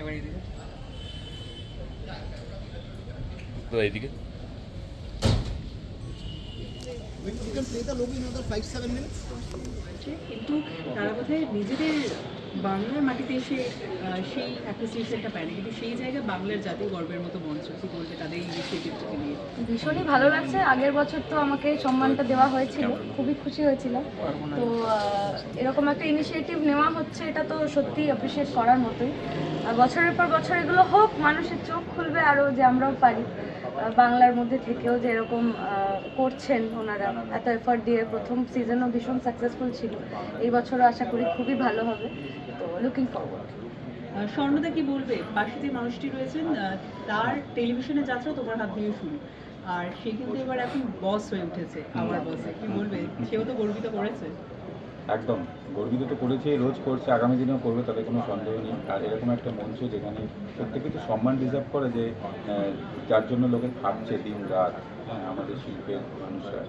বলিস তো এইদিকে কিন্তু তারা বোধহয় নিজেদের বাংলার মাটিতে এসে সেই অ্যাপ্রিসিয়েশনটা পায় না। কিন্তু সেই জায়গায় বাংলার জাতীয় গর্বের মতো মঞ্চ কি বলবে তাদের ইনিশিয়েটিভটাকে নিয়ে? ভীষণই ভালো লাগছে। আগের বছর তো আমাকে সম্মানটা দেওয়া হয়েছিল। খুবই খুশি হয়েছিলাম। তো এরকম একটা ইনিশিয়েটিভ নেওয়া হচ্ছে এটা তো সত্যি অ্যাপ্রিসিয়েট করার মতোই। আর বছরের পর বছর এগুলো হোক মানুষের চোখ খুলবে আরও যে আমরাও পারি। বাংলার মধ্যে থেকেও যে এরকম আহ, করছেন ওনারা এত এফার্ট দিয়ে প্রথম সিজনও ভীষণ সাকসেসফুল ছিল। এই বছরও আশা করি খুবই ভালো হবে। তো লুকিং ফরওয়ার্ড স্বর্ণদা কি বলবে? পাশে যে মানুষটি রয়েছেন তার টেলিভিশনে যাত্রা তোমার হাত দিয়ে শুরু। আর সে কিন্তু এবার এখন বস হয়ে উঠেছে আমার বসে কি বলবে? সেও তো গর্বিত করেছে। একদম। গর্বিত তো করেছে রোজ করছে আগামী দিনেও করবে তাদের কোনো সন্দেহ নেই। আর এরকম একটা মঞ্চ যেখানে প্রত্যেকে তো সম্মান ডিজার্ভ করে যে যার জন্য লোকে খাটছে দিন রাত হ্যাঁ, আমাদের শিল্পের মানুষরা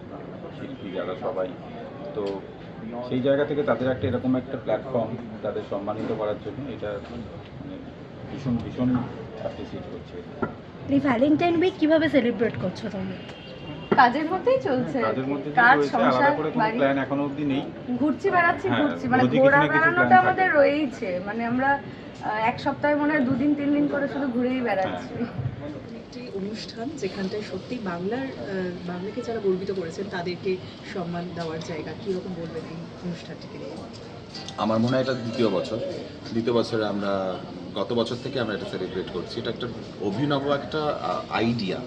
শিল্পী যারা সবাই। তো সেই জায়গা থেকে তাদের একটা এরকম একটা প্ল্যাটফর্ম তাদের সম্মানিত করার জন্য এটা মানে ভীষণ ভীষণ অ্যাপ্রিসিয়েট করছে। এই ভ্যালেন্টাইন উইক কীভাবে সেলিব্রেট করছ তুমি কাজের মধ্যেই চলছে কাজের মধ্যে কাজ সংসার করে কোনো প্ল্যান এখনও অবধি নেই। ঘুরছি বেড়াচ্ছি হ্যাঁ, ঘুরছি। মানে ঘোরা বেড়ানোটা আমাদের রয়েইছে। মানে আমরা আহ, এক সপ্তাহে মনে হয় দুদিন তিন দিন করে শুধু ঘুরেই বেড়াচ্ছি। একটি অনুষ্ঠান যেখানটায় সত্যি বাংলার আহ, বাংলাকে যারা গর্বিত করেছেন তাদেরকে সম্মান দেওয়ার জায়গা। কীরকম বলবেন এই অনুষ্ঠানটিকে নিয়ে? আমার মনে হয় এটা দ্বিতীয় বছর। দ্বিতীয় বছরে আমরা গত বছর থেকে আমরা এটা সেলিব্রেট করছি। এটা একটা অভিনব একটা আইডিয়া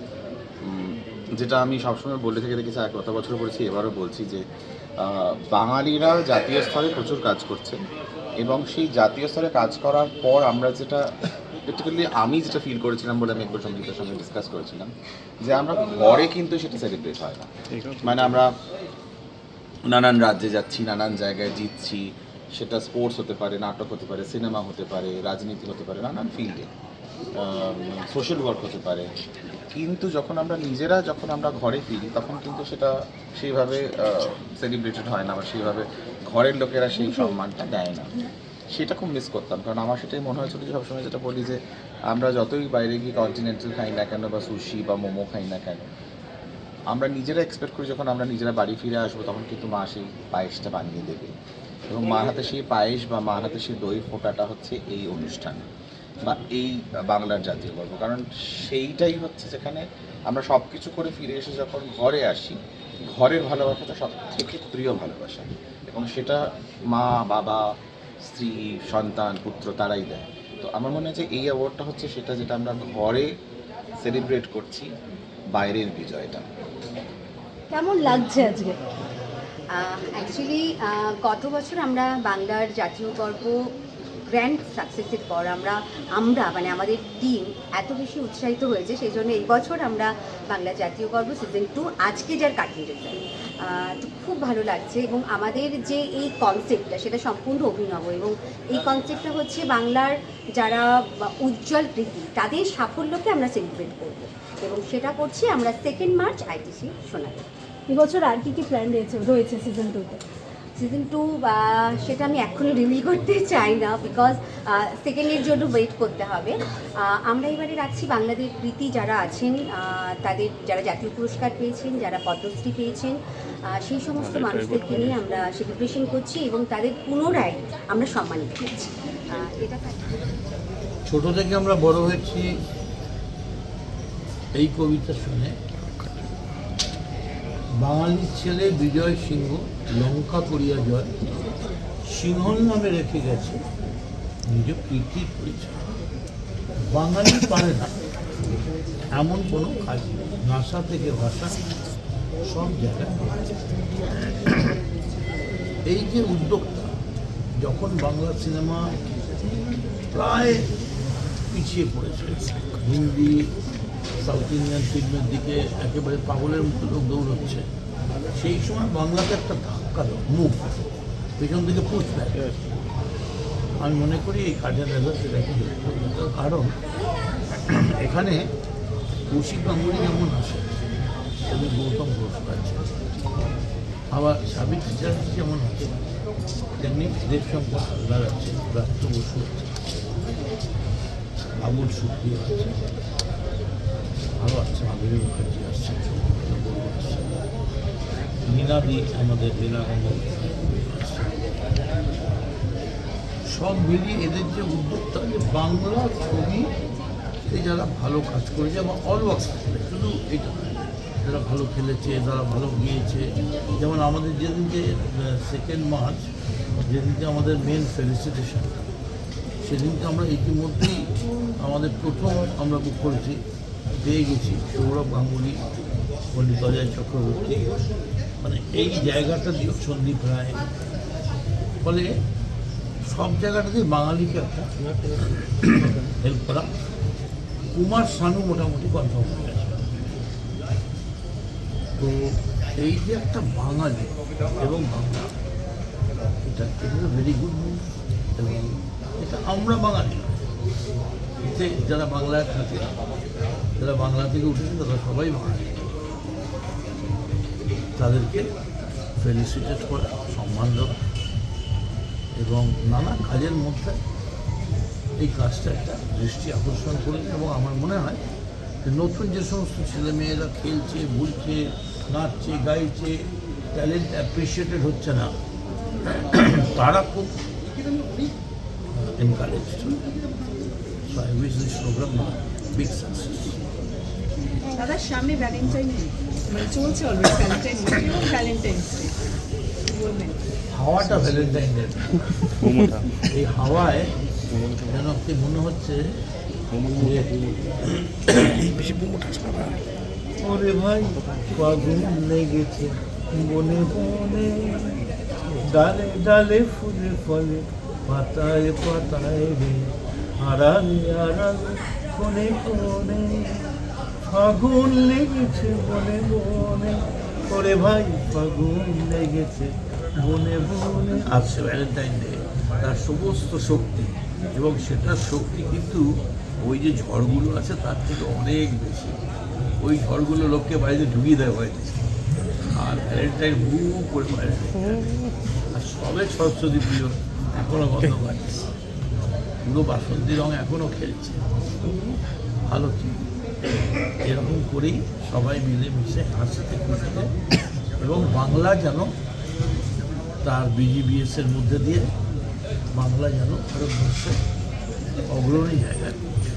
যেটা আমি সবসময় বলে থেকে দেখেছি, আর কথা বছর পড়েছি, এবারও বলছি যে বাঙালিরা জাতীয় স্তরে প্রচুর কাজ করছে এবং সেই জাতীয় স্তরে কাজ করার পর আমরা যেটা পার্টিকুলারলি আমি যেটা ফিল করেছিলাম বলে আমি একবার সঙ্গীতের সঙ্গে ডিসকাস করেছিলাম, যে আমরা ঘরে কিন্তু সেটা সেলিব্রেট হয় না। মানে আমরা নানান রাজ্যে যাচ্ছি, নানান জায়গায় জিতছি, সেটা স্পোর্টস হতে পারে, নাটক হতে পারে সিনেমা হতে পারে, রাজনীতি হতে পারে, নানান ফিল্ডে সোশ্যাল ওয়ার্ক হতে পারে কিন্তু যখন আমরা নিজেরা যখন আমরা ঘরে ফিরি, তখন কিন্তু সেটা সেইভাবে সেলিব্রেটেড হয় না বা সেইভাবে ঘরের লোকেরা সেই সম্মানটা দেয় না। সেটা খুব মিস করতাম। কারণ আমার সেটাই মনে হয়েছিল যে সবসময় যেটা বলি যে আমরা যতই বাইরে গিয়ে কন্টিনেন্টাল খাই না কেন বা সুশি বা মোমো খাই না কেন, আমরা নিজেরা এক্সপেক্ট করি যখন আমরা নিজেরা বাড়ি ফিরে আসব তখন কিন্তু মা সেই পায়েসটা বানিয়ে দেবে। এবং মার হাতে সেই পায়েস বা মার হাতে সেই দই ফোঁটাটা হচ্ছে এই অনুষ্ঠান। বা এই বাংলার জাতীয় গর্ব কারণ সেইটাই হচ্ছে যেখানে আমরা সব কিছু করে ফিরে এসে যখন ঘরে আসি ঘরের ভালোবাসাটা সব থেকে প্রিয় ভালোবাসা। এবং সেটা মা বাবা স্ত্রী সন্তান পুত্র তারাই দেয়। তো আমার মনে হয় যে এই অ্যাওয়ার্ডটা হচ্ছে সেটা যেটা আমরা ঘরে সেলিব্রেট করছি বাইরের বিজয়টা। কেমন লাগছে আজকে? অ্যাকচুয়ালি গত বছর আমরা বাংলার জাতীয় গর্ব গ্র্যান্ড সাকসেসের পর আমরা আমরা মানে আমাদের টিম এত বেশি উৎসাহিত হয়েছে, সেই জন্য এই বছর আমরা বাংলা জাতীয় গর্ব সিজন টু আজকে যার কাটিয়ে রেজাল্ট খুব ভালো লাগছে এবং আমাদের যে এই কনসেপ্টটা সেটা সম্পূর্ণ অভিনব এবং এই কনসেপ্টটা হচ্ছে বাংলার যারা উজ্জ্বল প্রীতি তাদের সাফল্যকে আমরা সেলিব্রেট করব এবং সেটা করছি আমরা সেকেন্ড মার্চ আইটিসি সোনালী। এবছর আর কি কি প্ল্যান রয়েছে রয়েছে সিজন টুতে সিজন টু বা সেটা আমি এখনই রিভিল করতে চাই না বিকজ সেকেন্ডের জন্য ওয়েট করতে হবে। আমরা এবারে রাখছি বাংলাদেশ প্রীতি যারা আছেন তাদের যারা জাতীয় পুরস্কার পেয়েছেন যারা পদ্মশ্রী পেয়েছেন সেই সমস্ত মানুষদেরকে নিয়ে আমরা সেলিব্রেশন করছি এবং তাদের পুনরায় আমরা সম্মানিত করছি। এটা। ছোট থেকে আমরা বড় হয়েছি এই কবিতা শুনে। বাঙালির ছেলে বিজয় সিংহ, লঙ্কা করিয়া জয়, সিংহল নামে রেখে গেছে, নিজ কীর্তির পরিচয় বাঙালি পারে না, এমন কোনো কাজ নাসা থেকে ভাষা সব জায়গায় এই যে উদ্যোগটা যখন বাংলা সিনেমা প্রায় পিছিয়ে পড়েছে, হিন্দি সাউথ ইন্ডিয়ান ফিল্মের দিকে একেবারে পাগলের মতো লোক দৌড়চ্ছে। সেই সময় বাংলাতে একটা ধাক্কা দাও মুখ পেছন থেকে পুষ দেয় আমি মনে করি এই কাজের রেজাল্ট সেটাকে কারণ এখানে কৌশিক গাঙ্গুলি যেমন আসে হিসেবে গৌতম ঘোষ আছে। আবার সাবিত্রী চ্যাটার্জি যেমন আছে তেমনি দেবশঙ্কর হালদার আছে ব্রাত্য বসু আছে আবুল সুপ্রিয় আছে। আরও মুখার্জি আসছে নীলাদি আমাদের লীলা সব মিলিয়ে এদের যে উদ্যোক্তা, যে বাংলা ছবিতে যারা ভালো কাজ করেছে, এবং অল ওয়ার্কস শুধু এটা যারা ভালো খেলেছে, যারা ভালো গিয়েছে, যেমন আমাদের যেদিনকে সেকেন্ড মার্চ যেদিনকে আমাদের মেন ফেলিসিটেশন সেদিনকে আমরা ইতিমধ্যেই আমাদের প্রথম আমরা বুক করেছি পেয়ে গেছি, সৌরভ গাঙ্গুলি, পণ্ডিত অজয় চক্রবর্তী। মানে এই জায়গাটা দিয়ে সন্দীপ রায়। ফলে সব জায়গাটাতেই বাঙালিকে একটা হেল্প করা। কুমার শানু মোটামুটি কনফার্ম হয়ে গেছে। তো এই যে একটা বাঙালি এবং বাংলা, এটা এটা ভেরি গুড নিউজ এবং এটা আমরা বাঙালি। যারা বাংলায় থাকে যারা বাংলা থেকে উঠেছে তারা সবাই বাঙালি। তাদেরকে ফেলিসিটেট করা, সম্মান দেওয়া এবং নানা কাজের মধ্যে এই কাজটা একটা দৃষ্টি আকর্ষণ করেছে এবং আমার মনে হয় যে নতুন যে সমস্ত ছেলেমেয়েরা খেলছে বলছে নাচছে, গাইছে ট্যালেন্ট অ্যাপ্রিসিয়েটেড হচ্ছে না, তারা খুব encourage I wish this program big success দাদার সামনে ভ্যালেন্টাইন মানে চলছে অলরেডি ভ্যালেন্টাইন এবং ভ্যালেন্টাইন্স বলবেন। হাওয়াটা ভ্যালেন্টাইন ডে এই হাওয়ায় যেন কি মনে হচ্ছে ওরে ভাই ফাগুন লেগেছে বনে বনে ডালে ডালে ফুলে ফলে পাতায় পাতায় রে। আড়ালে আড়ালে কোনে কোনে, ফাগুন লেগেছে বনে বনে ওরে ভাই, ফাগুন লেগেছে বনে বনে আসছে ভ্যালেন্টাইন ডে তার সমস্ত শক্তি, এবং সেটার শক্তি কিন্তু ওই যে ঝড়গুলো আছে, তার থেকে অনেক বেশি। ওই ঝড়গুলো লোককে বাড়িতে ঢুকিয়ে দেয় হয়তো আর ভ্যালেন্টাইন হু করে বাইরে আর সবে সরস্বতী পুজো এখনও গন্ধ পাচ্ছে। পুরো বাসন্তী রং এখনও খেলছে। ভালো কি? এরকম করেই সবাই মিলে মিশে হাসিতে খুশিতে এবং বাংলা যেন তার বিজিবিএস এর মধ্যে দিয়ে বাংলা যেন ভারতবর্ষে অগ্রণী জায়গায় পৌঁছে।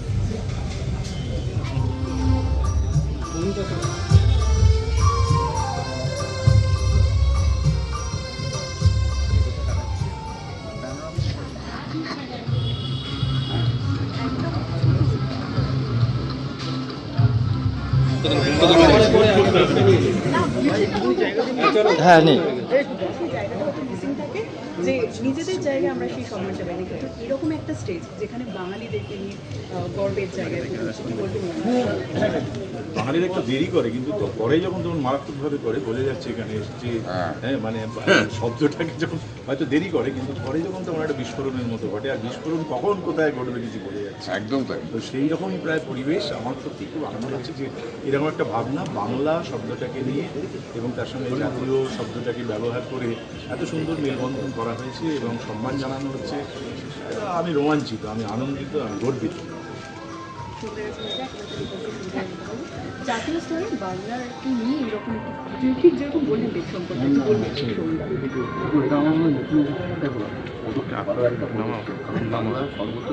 হ্যাঁ নেই জায়গাটা হয়তো মিসিং থাকে যে নিজেদের জায়গায় আমরা সেই সম্মানটা পাইনি। কিন্তু এরকম একটা স্টেজ যেখানে বাঙালিদেরকে নিয়ে গর্বের জায়গায় বাঙালিরা একটু দেরি করে কিন্তু যখন তখন মারাত্মকভাবে করে বলে যাচ্ছে এখানে এসছে হ্যাঁ। মানে শব্দটাকে যখন হয়তো দেরি করে কিন্তু পরে যখন তখন একটা বিস্ফোরণের মতো ঘটে আর বিস্ফোরণ কখন কোথায় ঘটবে কিছু বলে যাচ্ছে। একদম তাই। তো সেই রকমই প্রায় পরিবেশ আমার সত্যি খুব আনন্দ হচ্ছে যে এরকম একটা ভাবনা বাংলা শব্দটাকে নিয়ে এবং তার সঙ্গে জাতীয় শব্দটাকে ব্যবহার করে এত সুন্দর মেলবন্ধন করা হয়েছে এবং সম্মান জানানো হচ্ছে। আমি রোমাঞ্চিত আমি আনন্দিত আমি গর্বিত। জাতীয় স্তরে নিয়ে এরকম ঠিক যেরকম বললেন সম্পর্কে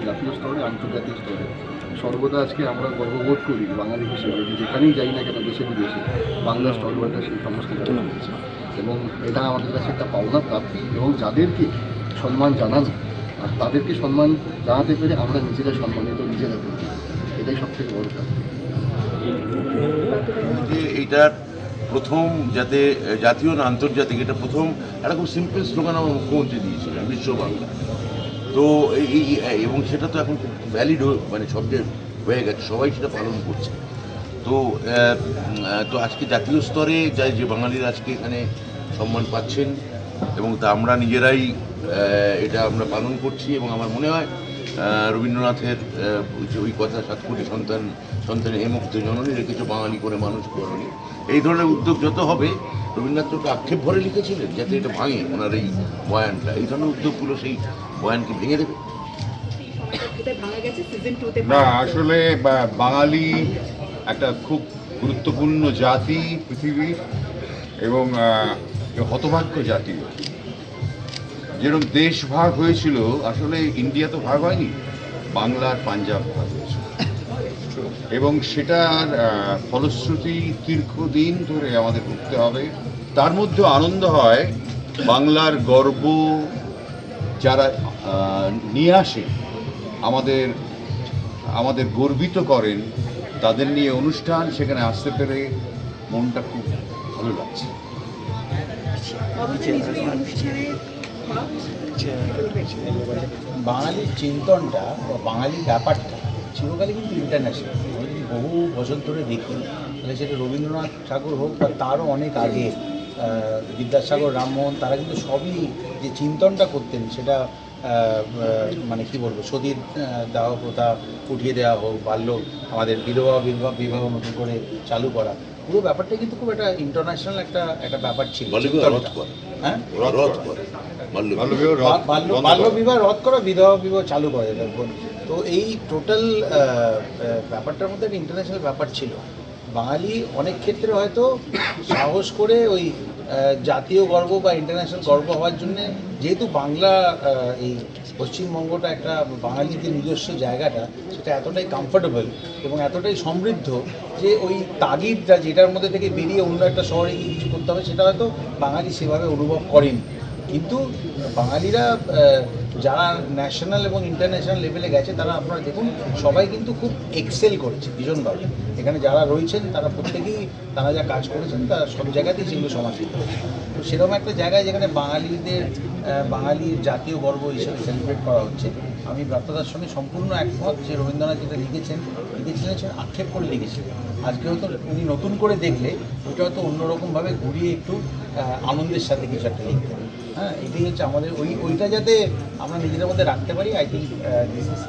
জাতীয় স্তরে আন্তর্জাতিক স্তরে। সর্বদা আজকে আমরা গর্ববোধ করি বাঙালি হিসেবে যেখানেই যাই না কেন দেশে বিদেশে বাংলা স্তরটা সেই সমস্ত এবং এটা আমাদের কাছে একটা পাওনা প্রাপ্তি এবং যাদেরকে সম্মান জানানো আর তাদেরকে সম্মান জানাতে পেরে আমরা নিজেরা সম্মানিত, নিজেরা করি এটাই সব থেকে বড় যে এইটার প্রথম যাতে, জাতীয় না আন্তর্জাতিক, এটা প্রথম একটা খুব সিম্পল স্লোগান আমার মুখ্যমন্ত্রী দিয়েছিলেন, বিশ্ব বাংলা। তো এই এবং সেটা তো এখন খুব ভ্যালিড মানে শব্দের হয়ে গেছে, সবাই সেটা পালন করছে। তো তো আজকে জাতীয় স্তরে যাই যে বাঙালিরা আজকে এখানে সম্মান পাচ্ছেন এবং তা আমরা নিজেরাই এটা আমরা পালন করছি এবং আমার মনে হয় রবীন্দ্রনাথের ওই কথা, সাত কোটি সন্তান, সন্তানের হে মুক্ত জননী রেখেছ বাঙালি করে মানুষ করণী এই ধরনের উদ্যোগ যত হবে, রবীন্দ্রনাথ তো আক্ষেপ ভরে লিখেছিলেন, যাতে এটা ভাঙে ওনার এই বয়ানটা। এই ধরনের উদ্যোগগুলো সেই বয়ানকে ভেঙে দেবে। না, আসলে বাঙালি একটা খুব গুরুত্বপূর্ণ জাতি পৃথিবীর এবং হতভাগ্য জাতি যেরকম দেশ ভাগ হয়েছিল, আসলে ইন্ডিয়া তো ভাগ হয়নি বাংলা আর পাঞ্জাব ভাগ হয়েছিল। এবং সেটার ফলশ্রুতি দীর্ঘদিন ধরে আমাদের ভুগতে হবে। তার মধ্যে আনন্দ হয়, বাংলার গর্ব যারা নিয়ে আসে, আমাদের আমাদের গর্বিত করেন, তাদের নিয়ে অনুষ্ঠান সেখানে আসতে পেরে মনটা খুব ভালো লাগছে। বাঙালির চিন্তনটা বা বাঙালির ব্যাপারটা চিরকালই কিন্তু ইন্টারন্যাশনাল যদি বহু বছর ধরে দেখি, তাহলে সেটা রবীন্দ্রনাথ ঠাকুর হোক বা তারও অনেক আগে বিদ্যাসাগর রামমোহন তারা কিন্তু সবই যে চিন্তনটা করতেন সেটা মানে কি বলব, সতীর দাহ প্রথা উঠিয়ে দেওয়া হোক, বাল্য আমাদের বিধবা বিবাহ বিবাহ নতুন করে চালু করা। পুরো ব্যাপারটা কিন্তু খুব একটা ইন্টারন্যাশনাল একটা একটা ব্যাপার ছিল। হ্যাঁ? বাল্য বিবাহ রদ করা। বিধবা বিবাহ চালু করে তো এই টোটাল ব্যাপারটার মধ্যে একটা ইন্টারন্যাশনাল ব্যাপার ছিল। বাঙালি অনেক ক্ষেত্রে হয়তো সাহস করে ওই জাতীয় গর্ব বা ইন্টারন্যাশনাল গর্ব হওয়ার জন্য যেহেতু বাংলা এই পশ্চিমবঙ্গটা একটা বাঙালিদের নিজস্ব জায়গাটা, সেটা এতটাই কমফোর্টেবল এবং এতটাই সমৃদ্ধ যে ওই তাগিদটা যেটার মধ্যে থেকে বেরিয়ে অন্য একটা শহরে গিয়ে কিছু করতে হবে, সেটা হয়তো বাঙালি সেভাবে অনুভব করেন। কিন্তু বাঙালিরা যারা ন্যাশনাল এবং ইন্টারন্যাশনাল লেভেলে গেছে, তারা আপনারা দেখুন, সবাই কিন্তু খুব এক্সেল করেছে, ভীষণভাবে। এখানে যারা রয়েছেন, তারা প্রত্যেকেই তারা যা কাজ করেছেন, তারা সব জায়গাতেই সেগুলো সমাদৃত। তো সেরকম একটা জায়গায় যেখানে বাঙালিদের বাঙালির জাতীয় গর্ব হিসেবে সেলিব্রেট করা হচ্ছে, আমি ব্রাত্যদার সঙ্গে সম্পূর্ণ একমত যে রবীন্দ্রনাথ যেটা লিখেছেন, লিখেছিলেন সেটা আক্ষেপ করে লিখেছিলেন। আজকে হয়তো উনি নতুন করে দেখলে ওইটা হয়তো অন্যরকমভাবে ঘুরিয়ে একটু আনন্দের সাথে কিছু একটা লিখতেন হ্যাঁ এটাই হচ্ছে আমাদের ওই, ওইটা যাতে আমরা নিজেদের মধ্যে রাখতে পারি I think this is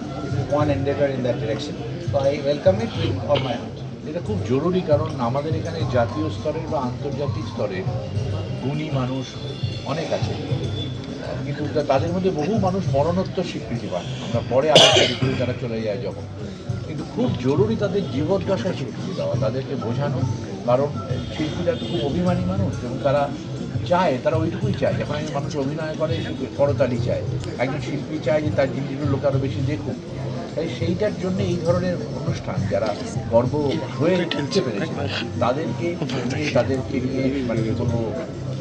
one endeavour in that direction so I welcome it all my heart এটা খুব জরুরি কারণ আমাদের এখানে জাতীয় স্তরের বা আন্তর্জাতিক স্তরে গুণী মানুষ অনেক আছে। কিন্তু তাদের মধ্যে বহু মানুষ মরণোত্তর স্বীকৃতি পান আমরা পরে আলোচনা তারা চলে যায় যখন। কিন্তু খুব জরুরি তাদের জীবদ্দশা স্বীকৃতি দেওয়া, তাদেরকে বোঝানো। কারণ শিল্পীরা খুব অভিমানী মানুষ এবং তারা চায়, তারা ওইটুকুই চায়। যখন একজন মানুষ অভিনয় করে করতালি চায়। একজন শিল্পী চায় যে তার জিনিসগুলো লোক আরও বেশি দেখুক। তাই সেইটার জন্য এই ধরনের অনুষ্ঠান যারা গর্ব হয়ে উঠতে পেরেছে, তাদেরকে তাদেরকে নিয়ে মানে কোনো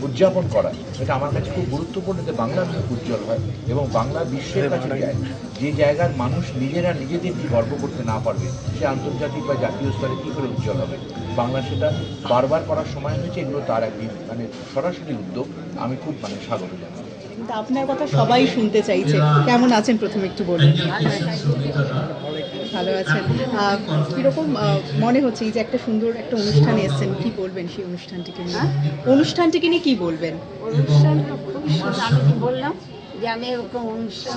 উদযাপন করা, এটা আমার কাছে খুব গুরুত্বপূর্ণ যে বাংলা মুখ উজ্জ্বল হয় এবং বাংলা বিশ্বের কাছে যায়। যে জায়গার মানুষ নিজেরা নিজেদের নিজেদেরকে গর্ব করতে না পারবে, সে আন্তর্জাতিক বা জাতীয় স্তরে কী করে উজ্জ্বল হবে? বাংলা সেটা বারবার করার সময় হয়েছে, এগুলো তার একদিন মানে সরাসরি উদ্যোগ, আমি খুব মানে স্বাগত জানাই। কিন্তু আপনার কথা সবাই শুনতে চাইছে। কেমন আছেন? প্রথমে একটু বলুন। ভালো আছেন। কীরকম মনে হচ্ছে এই যে একটা সুন্দর একটা অনুষ্ঠানে এসেছেন কি বলবেন সেই অনুষ্ঠানটিকে নিয়ে? অনুষ্ঠানটিকে নিয়ে কি বলবেন? অনুষ্ঠানটা খুবই সুন্দর। আমি তো বললাম যে আমি এরকম অনুষ্ঠান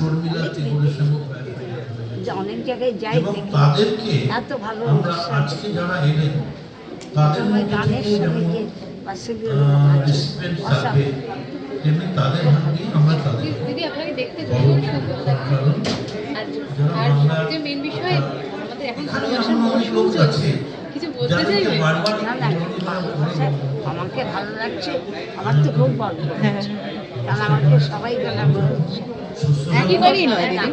যে অনেক জায়গায় যাই দেখি। এত ভালো অনুষ্ঠান। গানের সঙ্গে যে পাশে দিয়ে আছে, অসাধারণ। দিদি আপনাকে দেখতে ভীষণ সুন্দর লাগছে। আর যে মেন বিষয় আমাদের এখন ভালোবাসার মৌসুম চলছে কিছু বলতে চাইবে। না আমাকে ভালো লাগছে আমার তো খুব ভালো লাগছে। কারণ আমাকে সবাই একেবারেই নয় দিদি।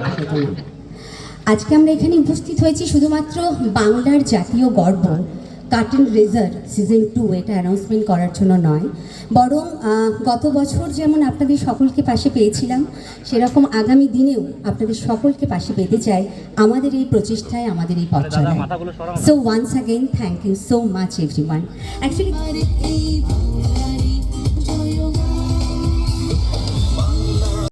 আজকে আমরা এখানে উপস্থিত হয়েছি শুধুমাত্র বাংলার জাতীয় গর্ব। কার্টুন রেজার সিজন টু এটা অ্যানাউন্সমেন্ট করার জন্য নয়। বরং গত বছর যেমন আপনাদের সকলকে পাশে পেয়েছিলাম সেরকম আগামী দিনেও আপনাদের সকলকে পাশে পেতে চাই আমাদের এই প্রচেষ্টায় আমাদের এই পথ চলায়। So once again thank you so much everyone actually